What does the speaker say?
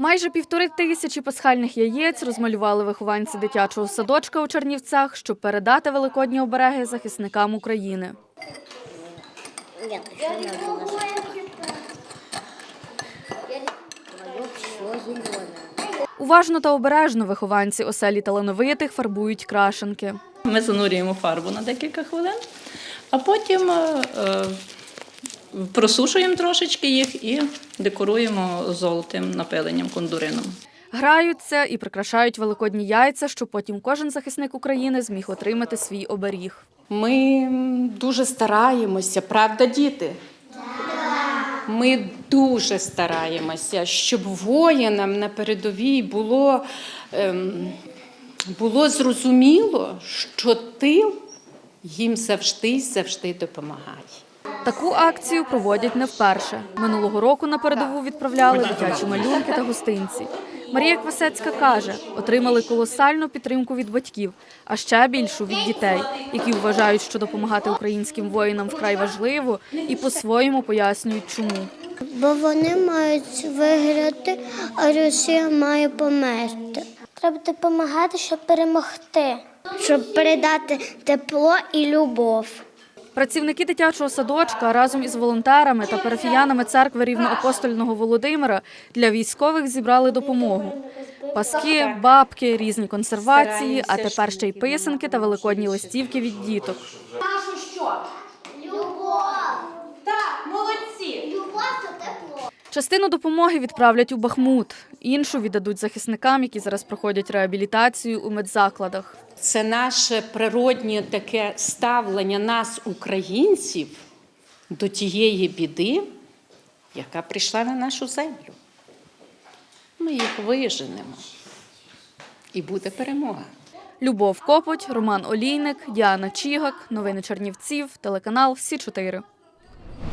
Майже півтори тисячі пасхальних яєць розмалювали вихованці дитячого садочка у Чернівцях, щоб передати великодні обереги захисникам України. Уважно та обережно вихованці оселі талановитих фарбують крашенки. Ми занурюємо фарбу на декілька хвилин, а потім е, е, просушуємо трошечки їх і декоруємо золотим напиленням кондурином. Граються і прикрашають великодні яйця, щоб потім кожен захисник України зміг отримати свій оберіг. Ми дуже стараємося, правда, діти? Ми дуже стараємося, щоб воїнам на передовій було, ем, було зрозуміло, що тил їм завжди й завжди допомагає. Таку акцію проводять не вперше. Минулого року на передову відправляли дитячі малюнки та гостинці. Марія Квасецька каже, отримали колосальну підтримку від батьків, а ще більшу від дітей, які вважають, що допомагати українським воїнам вкрай важливо і по-своєму пояснюють, чому. Бо вони мають виграти, а Росія має померти. Треба допомагати, щоб перемогти, щоб передати тепло і любов. Працівники дитячого садочка разом із волонтерами та парафіянами церкви рівноапостольного Володимира для військових зібрали допомогу. Паски, бабки, різні консервації, а тепер ще й писанки та великодні листівки від діток. Частину допомоги відправлять у Бахмут, іншу віддадуть захисникам, які зараз проходять реабілітацію у медзакладах. Це наше природнє таке ставлення нас, українців, до тієї біди, яка прийшла на нашу землю. Ми їх виженемо. І буде перемога. Любов Копоть, Роман Олійник, Діана Чігак. Новини Чернівців, телеканал Сі 4